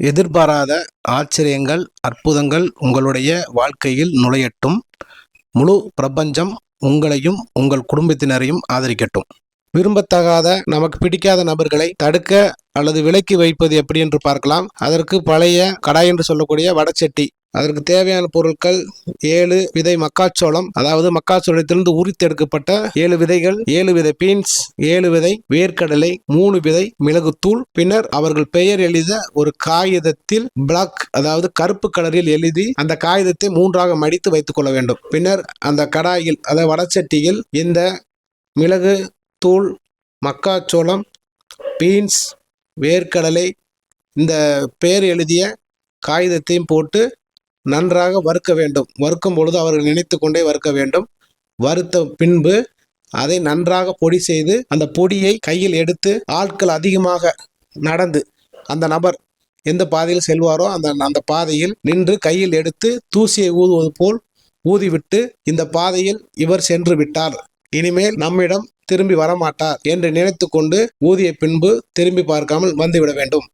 எதிர்பாராத ஆச்சரியங்கள் அற்புதங்கள் உங்களுடைய வாழ்க்கையில் நுழையட்டும். முழு பிரபஞ்சம் உங்களையும் உங்கள் குடும்பத்தினரையும் ஆதரிக்கட்டும். விரும்பத்தகாத நமக்கு பிடிக்காத நபர்களை தடுக்க அல்லது விலக்கி வைப்பது எப்படி என்று பார்க்கலாம். அதற்கு பழைய கடாய் என்று சொல்லக்கூடிய வடச்சட்டி. அதற்கு தேவையான பொருட்கள் ஏழு விதை மக்காச்சோளம் அதாவது மக்காச்சோளத்திலிருந்து உரித்தெடுக்கப்பட்ட ஏழு விதைகள் ஏழு விதை பீன்ஸ் ஏழு விதை வேர்க்கடலை மூணு விதை மிளகுத்தூள். பின்னர் அவர்கள் பெயர் எழுத ஒரு காகிதத்தில் பிளாக் அதாவது கருப்பு கலரில் எழுதி அந்த காகிதத்தை மூன்றாக மடித்து வைத்துக் கொள்ள வேண்டும். பின்னர் அந்த கடாயில் அதாவது வடச்சட்டியில் இந்த மிளகு தூள் மக்காச்சோளம் பீன்ஸ் வேர்க்கடலை இந்த பெயர் எழுதிய காகிதத்தையும் போட்டு நன்றாக வறுக்க வேண்டும். வறுக்கும் பொழுது அவர்கள் நினைத்து கொண்டே வறுக்க வேண்டும். வறுத்த பின்பு அதை நன்றாக பொடி செய்து அந்த பொடியை கையில் எடுத்து ஆட்கள் அதிகமாக நடந்து அந்த நபர் எந்த பாதையில் செல்வாரோ அந்த அந்த பாதையில் நின்று கையில் எடுத்து தூசியை ஊதுவது போல் ஊதிவிட்டு இந்த பாதையில் இவர் சென்று விட்டார். இனிமேல் நம்மிடம் திரும்பி வரமாட்டார் என்று நினைத்து கொண்டு ஊதிய பின்பு திரும்பி பார்க்காமல் வந்துவிட வேண்டும்.